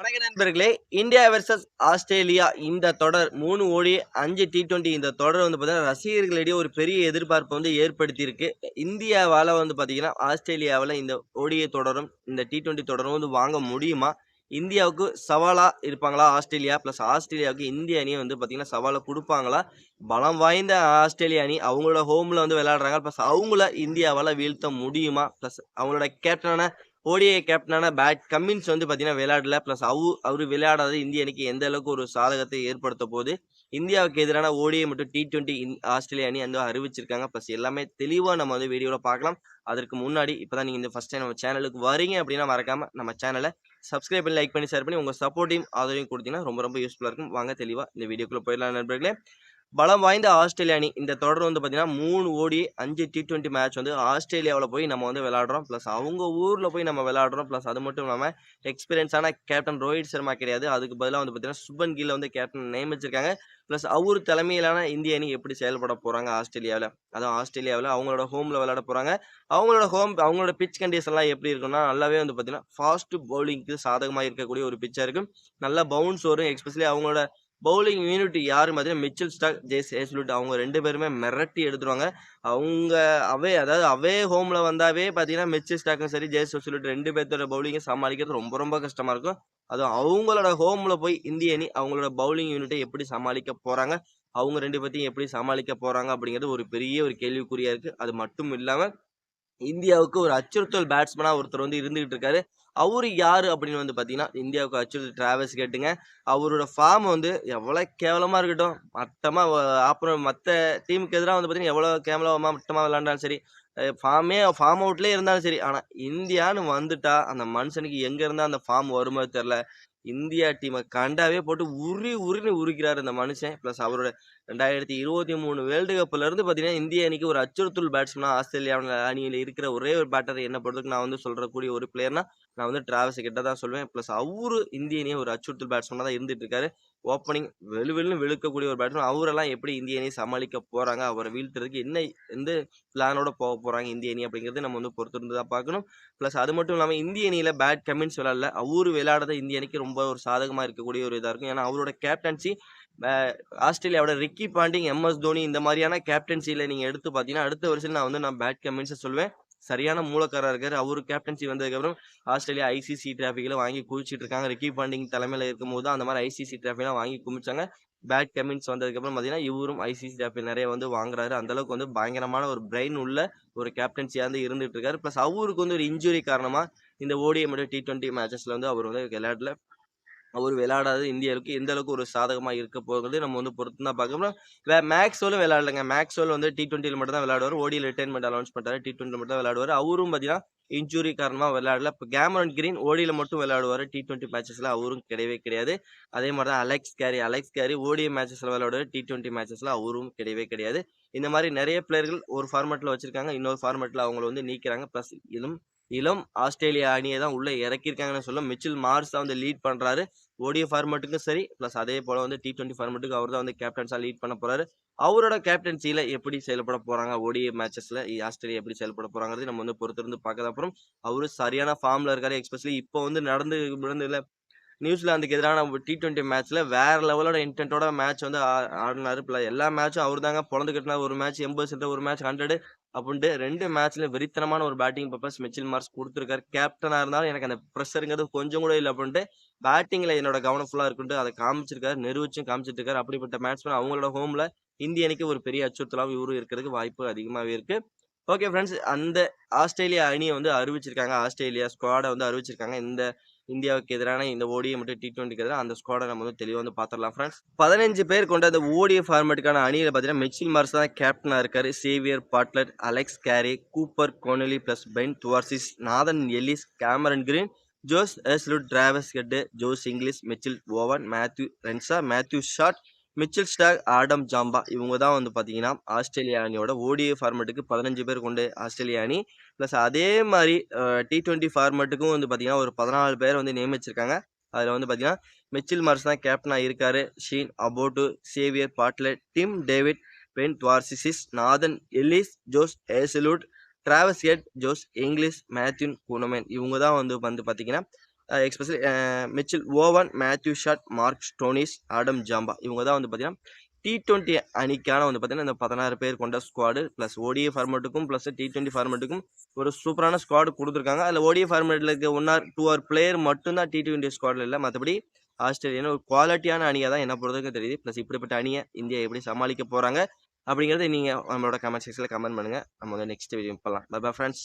வணக்க நண்பர்களே India versus Australia. இந்த தொடர் மூணு ஓடி அஞ்சு டி டுவெண்ட்டி இந்த தொடர் வந்து பார்த்தீங்கன்னா ரசிகர்களிடையே ஒரு பெரிய எதிர்பார்ப்பு வந்து ஏற்படுத்தியிருக்கு. இந்தியாவால் வந்து பார்த்தீங்கன்னா ஆஸ்திரேலியாவில் இந்த ஓடிய தொடரும் இந்த டி டுவெண்ட்டி தொடரும் வந்து வாங்க முடியுமா? இந்தியாவுக்கு சவாலாக இருப்பாங்களா ஆஸ்திரேலியா? ப்ளஸ் ஆஸ்திரேலியாவுக்கு இந்திய அணியை வந்து பார்த்தீங்கன்னா சவாலை கொடுப்பாங்களா? பலம் வாய்ந்த ஆஸ்திரேலியா அணி அவங்களோட ஹோமில் வந்து விளையாடுறாங்க. ப்ளஸ் அவங்கள இந்தியாவால் வீழ்த்த முடியுமா? ப்ளஸ் அவங்களோட கேப்டனான ஓடிஐ கேப்டனான பேட் கம்மின்ஸ் வந்து பார்த்தீங்கன்னா விளையாடல. ப்ளஸ் அவு அவர் விளையாடாத இந்திய அணிக்கு எந்த அளவுக்கு ஒரு சாதகத்தை ஏற்படுத்த போது இந்தியாவுக்கு எதிரான ஓடிஐ மற்றும் டி டுவெண்ட்டி ஆஸ்திரேலியா அணி வந்து அறிவிச்சிருக்காங்க. ப்ளஸ் எல்லாமே தெளிவாக நம்ம வந்து வீடியோவில் பார்க்கலாம். அதற்கு முன்னாடி இப்போ தான் நீங்கள் இந்த ஃபஸ்ட் டைம் நம்ம சேனலுக்கு வரீங்க அப்படின்னா மறக்காம நம்ம சேனலை சப்ஸ்கிரைப் பண்ணி லைக் பண்ணி ஷேர் பண்ணி உங்கள் சப்போர்ட்டையும் ஆதரவையும் கொடுத்தீங்கன்னா ரொம்ப ரொம்ப யூஸ்ஃபுல்லாக இருக்கும். வாங்க தெளிவாக இந்த வீடியோக்குள்ளே போயிடலாம் நண்பர்களே. பலம் வாய்ந்த ஆஸ்திரேலியா அணி. இந்த தொடர் வந்து பார்த்தீங்கன்னா மூணு ஓடி அஞ்சு டி டுவெண்ட்டி மேட்ச் வந்து ஆஸ்திரேலியாவில் போய் நம்ம வந்து விளாட்றோம் ப்ளஸ் அவங்க ஊரில் போய் நம்ம விளாட்றோம் ப்ளஸ் அது மட்டும் இல்லாமல் எக்ஸ்பீரியன்ஸான கேப்டன் ரோஹித் சர்மா கிடையாது. அதுக்கு பதிலாக வந்து பார்த்தீங்கன்னா சுபன் கில்ல வந்து கேப்டன் நியமிச்சிருக்காங்க. ப்ளஸ் அவர் தலைமையிலான இந்திய அணி எப்படி செயல்பட போகிறாங்க ஆஸ்திரேலியாவில்? அதுவும் ஆஸ்திரேலியாவில் அவங்களோட ஹோமில் விளையாட போகிறாங்க அவங்களோட ஹோம் அவங்களோட பிச் கண்டிஷன்லாம் எப்படி இருக்குன்னா நல்லாவே வந்து பார்த்தீங்கன்னா ஃபாஸ்ட் பவுலிங்க்கு சாதகமாக இருக்கக்கூடிய ஒரு பிச்சாக இருக்கும். நல்ல பவுன்ஸ் வரும். எக்ஸ்பெஷலி அவங்களோட பவுலிங் யூனிட் யார் பார்த்தீங்கன்னா மிச்சல் ஸ்டாக் ஜேஸ் ஏஸ்லுட் அவங்க ரெண்டு பேருமே மிரட்டி எடுத்துருவாங்க. அவங்க அவே அதாவது அவே ஹோமில் வந்தாவே பார்த்தீங்கன்னா மிச்சல் ஸ்டாக்கும் சரி ஜேஸ் ஏஸ்லுட் ரெண்டு பேர்த்தோட பவுலிங்கை சமாளிக்கிறது ரொம்ப ரொம்ப கஷ்டமாக இருக்கும். அதுவும் அவங்களோட ஹோமில் போய் இந்திய அணி அவங்களோட பவுலிங் யூனிட்டை எப்படி சமாளிக்க போகிறாங்க அவங்க ரெண்டு பேர்த்தையும் எப்படி சமாளிக்க போகிறாங்க அப்படிங்கிறது ஒரு பெரிய ஒரு கேள்விக்குறியாக இருக்குது அது மட்டும் இல்லாமல் இந்தியாவுக்கு ஒரு அச்சுறுத்தல் பேட்ஸ்மேனாக ஒருத்தர் வந்து இருந்துகிட்டு இருக்காரு. அவரு யாரு அப்படின்னு வந்து பார்த்தீங்கன்னா இந்தியாவுக்கு அச்சுறுத்தல் டிராவல்ஸ் கேட்டுங்க. அவரோட ஃபார்ம் வந்து எவ்வளோ கேவலமாக இருக்கட்டும். மட்டமாக அப்புறம் மற்ற டீமுக்கு எதிராக வந்து பார்த்தீங்கன்னா எவ்வளோ கேவலமாக மட்டமாக விளாண்டாலும் சரி ஃபார்மே ஃபார்ம் அவுட்லேயே இருந்தாலும் சரி. ஆனால் இந்தியான்னு வந்துட்டா அந்த மனுஷனுக்கு எங்கே இருந்தால் அந்த ஃபார்ம் வருமோ தெரில இந்தியா டீமை கண்டாவே போட்டு உரி உருன்னு உரிக்கிறாரு இந்த மனுஷன். ப்ளஸ் அவரோட ரெண்டாயிரத்தி இருபத்தி மூணு வேர்ல்டு கப்பில் இருந்து பார்த்தீங்கன்னா இந்திய அணிக்கு ஒரு அச்சுறுத்தல் பேட்ஸ்மனாக ஆஸ்திரேலியாவில் அணியில் இருக்கிற ஒரே ஒரு பேட்டர் என்ன பொறுத்துக்கு நான் வந்து சொல்கிறக்கூடிய ஒரு பிளேயர்னா நான் வந்து டிராவல்ஸ் கிட்ட தான் சொல்லுவேன் ப்ளஸ் அவரு இந்திய அணியை ஒரு அச்சுறுத்தல் பேட்ஸ்மனாக தான் இருந்துட்டு இருக்காரு. ஓப்பனிங் வெளு வெளுன்னு வெளுக்கக்கூடிய ஒரு பேட்ஸ்மேன் அவரெல்லாம் எப்படி இந்திய அணியை சமாளிக்க போகிறாங்க அவரை வீழ்த்துறதுக்கு என்ன எந்த பிளானோட போக போகிறாங்க இந்திய அணி அப்படிங்கிறது நம்ம வந்து பொறுத்திருந்து தான் பார்க்கணும். ப்ளஸ் அது மட்டும் இல்லாமல் இந்திய அணியில் பேட் கமின்ஸ் விளாட்ல அவரு விளையாடுறது இந்திய அணிக்கு ரொம்ப ஒரு சாதகமாக இருக்கக்கூடிய ஒரு இதாக இருக்கும். ஏன்னா அவரோட கேப்டன்சி ஆஸ்திரேலியாவோட ரிக்கி பாண்டிங் எம்எஸ் தோனி இந்த மாதிரியான கேப்டன்சியில் நீங்கள் எடுத்து பார்த்தீங்கன்னா அடுத்த வருஷம் நான் வந்து நான் பேட் கமின்ஸை சொல்லுவேன் சரியான மூலக்காரா இருக்காரு. அவரு கேப்டன்சி வந்ததுக்கப்புறம் ஆஸ்திரேலியா ஐசிசி டிராஃபிக்கில் வாங்கி குவிச்சிட்டு இருக்காங்க ரிக்கி பாண்டிங் தலைமையில் இருக்கும்போது அந்த மாதிரி ஐசிசி டிராஃபிக்லாம் வாங்கி குமிச்சாங்க பேட் கமின்ஸ் வந்ததுக்கப்புறம் பார்த்தீங்கன்னா இவரும் ஐசிசி டிராஃபி நிறைய வந்து வாங்குறாரு. அந்தளவுக்கு வந்து பயங்கரமான ஒரு பிரெயின் உள்ள ஒரு கேப்டன்சியாக வந்து இருந்துட்டு இருக்காரு ப்ளஸ் அவருக்கு வந்து ஒரு இன்ஜுரி காரணமாக இந்த ஓடிஎம் டி டுவெண்ட்டி மேட்சஸில் வந்து அவர் வந்து விளையாடல. அவர் விளையாடாத இந்தியாவுக்கு எந்த அளவுக்கு ஒரு சாதகமாக இருக்க போகிறது நம்ம வந்து பொறுத்து தான் பார்க்கணும் வே மேக்ஸ்வெலும் விளையாடலங்க. மேக்ஸ்வெல் வந்து டி டுவெண்ட்டியில் மட்டும் தான் விளையாடுவார். ஓடியில் ரிட்டைன்மெண்ட் அனௌன்ஸ் பண்ணுறாரு டி டுவெண்ட்டி மட்டும் தான் விளையாடுவார். அவரும் பார்த்தீங்கன்னா இன்ஜுரி காரணமாக விளையாடல. இப்போ கேமரன் கிரீன் ஓடியில் மட்டும் விளையாடுவார். டி டுவெண்ட்டி மேட்சஸில் அவரும் கிடையவே கிடையாது. அதே மாதிரி தான் Alex Carey Alex Carey ODI மேட்சஸில் விளையாடுவார். டி டுவெண்ட்டி மேட்சஸில் அவரும் கிடையவே கிடையாது. இந்த மாதிரி நிறைய பிளேயர்கள் ஒரு ஃபார்மேட்டில் வச்சுருக்காங்க. இன்னொரு ஃபார்மேட்டில் அவங்கள வந்து நீக்கிறாங்க. ப்ளஸ் இதுவும் இளம் ஆஸ்திரேலியா அணியை தான் உள்ளே இறக்கியிருக்காங்கன்னு சொல்ல மிச்சில் மார்ஸ் தான் வந்து லீட் பண்ணுறாரு ஓடிய ஃபார்மேட்டுக்கும் சரி ப்ளஸ் அதே போல் வந்து டி டுவெண்ட்டி ஃபார்மேட்டுக்கு அவர் தான் வந்து கேப்டன்ஸாக லீட் பண்ண போகிறாரு அவரோட கேப்டன்சியில் எப்படி செயல்பட போகிறாங்க ஓடிய மேட்சஸில் ஆஸ்திரேலியா எப்படி செயல்பட போகிறாங்கிறது நம்ம வந்து பொறுத்திருந்து பார்க்கறது அப்புறம் அவரு சரியான ஃபார்மில் இருக்காரு எக்ஸ்பெஷலி இப்போ வந்து நடந்து இல்லை நியூசிலாந்துக்கு எதிரான டி டுவெண்ட்டி மேட்ச்சில் வேற லெவலோட இன்டென்ட்டோட மேட்ச் வந்து ஆடினாரு. ப்ளஸ் எல்லா மேட்சும் அவர் தாங்க பிறந்து கட்டினா ஒரு மேட்ச் எண்பது சென்ட் ஒரு மேட்ச் ஹண்ட்ரடு அப்படின்ட்டு ரெண்டு மேட்ச்ல வெறித்தனமான ஒரு பேட்டிங் பர்பஸ் மிச்சில் மார்க்ஸ் கொடுத்துருக்காரு. கேப்டனாக இருந்தாலும் எனக்கு அந்த ப்ரெஷருங்கிறது கொஞ்சம் கூட இல்லை அப்படின்ட்டு பேட்டிங்கில் என்னோட கவனம் ஃபுல்லாக இருக்குன்ட்டு அதை காமிச்சிருக்காரு நிரூபிச்சும் காமிச்சிட்டு இருக்காரு அப்படிப்பட்ட மேட்ச்மேன் அவங்களோட ஹோமில் இந்திய அணிக்கு ஒரு பெரிய அச்சுறுத்தலாகவும் இவரும் இருக்கிறதுக்கு வாய்ப்பு அதிகமாகவே இருக்கு. ஓகே ஃப்ரெண்ட்ஸ் அந்த ஆஸ்திரேலியா அணியை வந்து அறிவிச்சிருக்காங்க. ஆஸ்திரேலியா ஸ்குவாடை வந்து அறிவிச்சிருக்காங்க. இந்த இந்தியாவுக்கு எதிரான இந்த ஓடியை மட்டும் டி டுவெண்ட்டிக்கு எதிராக அந்த ஸ்குவாடை நம்ம வந்து தெளிவாக வந்து பார்த்துடலாம் ஃப்ரெண்ட்ஸ் பதினஞ்சு பேர் கொண்ட அந்த ஓடிய ஃபார்மேட்டுக்கான அணியில் பார்த்தீங்கன்னா மிச்சில் மார்ஸ் தான் கேப்டனாக இருக்கார். Xavier Bartlett Alex Carey Cooper Connolly plus Ben Dwarshuis Nathan Ellis Cameron Green Josh Hazlewood Travis Head Josh Inglis Mitchell Owen Matthew Renshaw Matthew Short Mitchell Starc Adam Zampa இவங்க தான் வந்து பார்த்தீங்கன்னா Australia அணியோட OTA ஃபார்மேட்டுக்கு பதினஞ்சு பேர் கொண்டு Australia அணி. Plus அதே மாதிரி டி டுவெண்ட்டி ஃபார்மேட்டுக்கும் வந்து பார்த்தீங்கன்னா ஒரு பதினாலு பேர் வந்து நியமிச்சிருக்காங்க. அதில் வந்து பார்த்தீங்கன்னா மிச்சில் மார்ஸ் தான் கேப்டனாக இருக்காரு. Sean Abbott Xavier Bartlett Tim David Ben Dwarshuis Nathan Ellis Josh Hazlewood Travis Head Josh Inglis Matthew Kuhnemann இவங்க தான் வந்து வந்து பார்த்தீங்கன்னா especially Mitchell Owen Matthew Short Mark Stoinis Adam Zampa இவங்க தான் வந்து பார்த்தீங்கன்னா டி டுவெண்ட்டி அணிக்கான வந்து பார்த்தீங்கன்னா இந்த பதினாறு பேர் கொண்ட ஸ்குவாடு ப்ளஸ் ஓடிஏ ஃபார்மேட்டுக்கும் ப்ளஸ் டி டுவெண்ட்டி ஃபார்மேட்டுக்கும் ஒரு சூப்பரான ஸ்குவாடு கொடுத்துருக்காங்க. அதில் ஓடிஏ ஃபார்மேட்டில் இருக்க one or two or player மட்டும்தான் டி டுவெண்ட்டி ஸ்குவாடில் இல்லை. மற்றபடி ஆஸ்திரேலியா ஒரு குவாலிட்டியான அணியாக தான் என்ன பொறுத்தவரைக்கும் தெரியுது. ப்ளஸ் இப்படிப்பட்ட அணியை இந்தியா எப்படி சமாளிக்க போகிறாங்க அப்படிங்கிறத நீங்கள் நம்மளோட கமெண்ட் செக்ஷனில் கமெண்ட் பண்ணுங்கள் நம்ம வந்து நெக்ஸ்ட் வீடியோ போகலாம் பை பை ஃப்ரெண்ட்ஸ்